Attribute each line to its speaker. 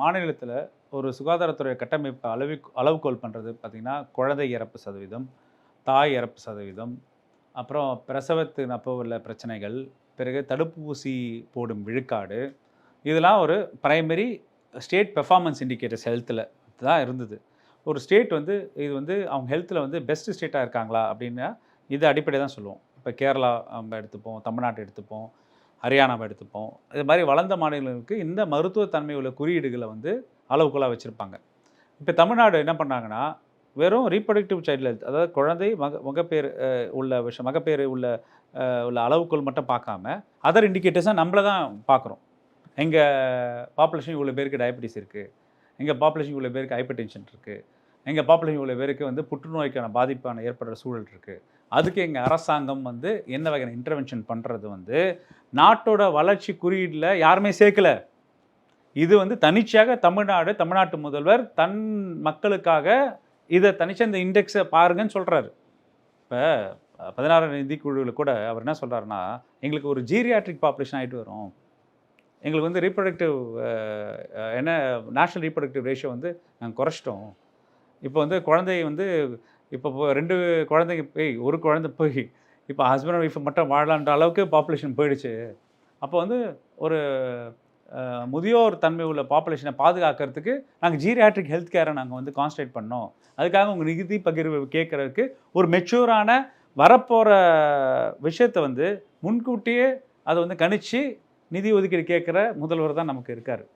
Speaker 1: மாநிலத்தில் ஒரு சுகாதாரத்துறை கட்டமைப்பு அளவி அளவுகோல் பண்ணுறது பார்த்திங்கன்னா குழந்தை இறப்பு சதவீதம் தாய் இறப்பு சதவீதம் அப்புறம் பிரசவத்தின் அப்போ உள்ள பிரச்சனைகள் பிறகு தடுப்பூசி போடும் விழுக்காடு இதெல்லாம் ஒரு பிரைமரி ஸ்டேட் பெர்ஃபார்மன்ஸ் இண்டிகேட்டர்ஸ் ஹெல்த்தில் தான் இருந்தது. ஒரு ஸ்டேட் வந்து இது வந்து அவங்க ஹெல்த்தில் வந்து பெஸ்ட் ஸ்டேட்டாக இருக்காங்களா அப்படின்னா இது அடிப்படை தான் சொல்லுவோம். இப்போ கேரளா நம்ம எடுத்துப்போம் தமிழ்நாட்டை எடுத்துப்போம் ஹரியானாவை எடுத்துப்போம். இது மாதிரி வளர்ந்த மாநிலங்களுக்கு இந்த மருத்துவத்தன்மை உள்ள குறியீடுகளை வந்து அளவுக்குள்ளாக வச்சுருப்பாங்க. இப்போ தமிழ்நாடு என்ன பண்ணாங்கன்னா வெறும் ரீப்ரொடக்டிவ் சைல்டு ஹெல்த் அதாவது குழந்தை மக மகப்பேறு உள்ள விஷயம் மகப்பேறு உள்ள உள்ள அளவுக்குள் மட்டும் பார்க்காம அதர் இண்டிகேட்டர்ஸாக நம்மளை தான் பார்க்குறோம். எங்கள் பாப்புலேஷன் இவ்வளோ பேருக்கு டயபெட்டிஸ் இருக்குது எங்கள் பாப்புலேஷன் இவ்வளோ பேருக்கு ஹைப்பர் டென்ஷன் இருக்குது எங்கள் பாப்புலேஷன் இவ்வளோ பேருக்கு வந்து புற்றுநோய்க்கான பாதிப்பான ஏற்படுற சூழல் இருக்குது அதுக்கு எங்கள் அரசாங்கம் வந்து என்ன வகையான இன்டர்வென்ஷன் பண்ணுறது வந்து நாட்டோட வளர்ச்சி குறியீடில் யாருமே சேர்க்கல. இது வந்து தனிச்சையாக தமிழ்நாடு தமிழ்நாட்டு முதல்வர் தன் மக்களுக்காக இதை தனிச்சு இந்த இண்டெக்ஸை பாருங்கன்னு சொல்கிறாரு இப்போ பதினாறு நிதிக்குழுவில் கூட அவர் என்ன சொல்கிறாருன்னா எங்களுக்கு ஒரு ஜீரியாட்ரிக் பாப்புலேஷன் ஆகிட்டு வரும். எங்களுக்கு வந்து ரீப்ரொடக்டிவ் என்ன நேஷ்னல் ரீப்ரொடக்டிவ் ரேஷியோ வந்து நாங்கள் குறைச்சிட்டோம். இப்போ வந்து குழந்தை வந்து இப்போ ரெண்டு குழந்தைங்க போய் ஒரு குழந்தை போய் இப்போ ஹஸ்பண்ட் ஒய்ஃப் மட்டும் வாழலான்ற அளவுக்கு பாப்புலேஷன் போயிடுச்சு. அப்போ வந்து ஒரு முதியோர் தன்மை உள்ள பாப்புலேஷனை பாதுகாக்கிறதுக்கு நாங்கள் ஜீரியாட்ரிக் ஹெல்த் கேரை நாங்கள் வந்து கான்சன்ட்ரேட் பண்ணோம். அதுக்காக உங்கள் நிதி பகிர்வு கேட்குறதுக்கு ஒரு மெச்சூரான வரப்போகிற விஷயத்தை வந்து முன்கூட்டியே அதை வந்து கணிச்சு நிதி ஒதுக்கீடு கேட்குற முதல்வர் தான் நமக்கு இருக்கார்.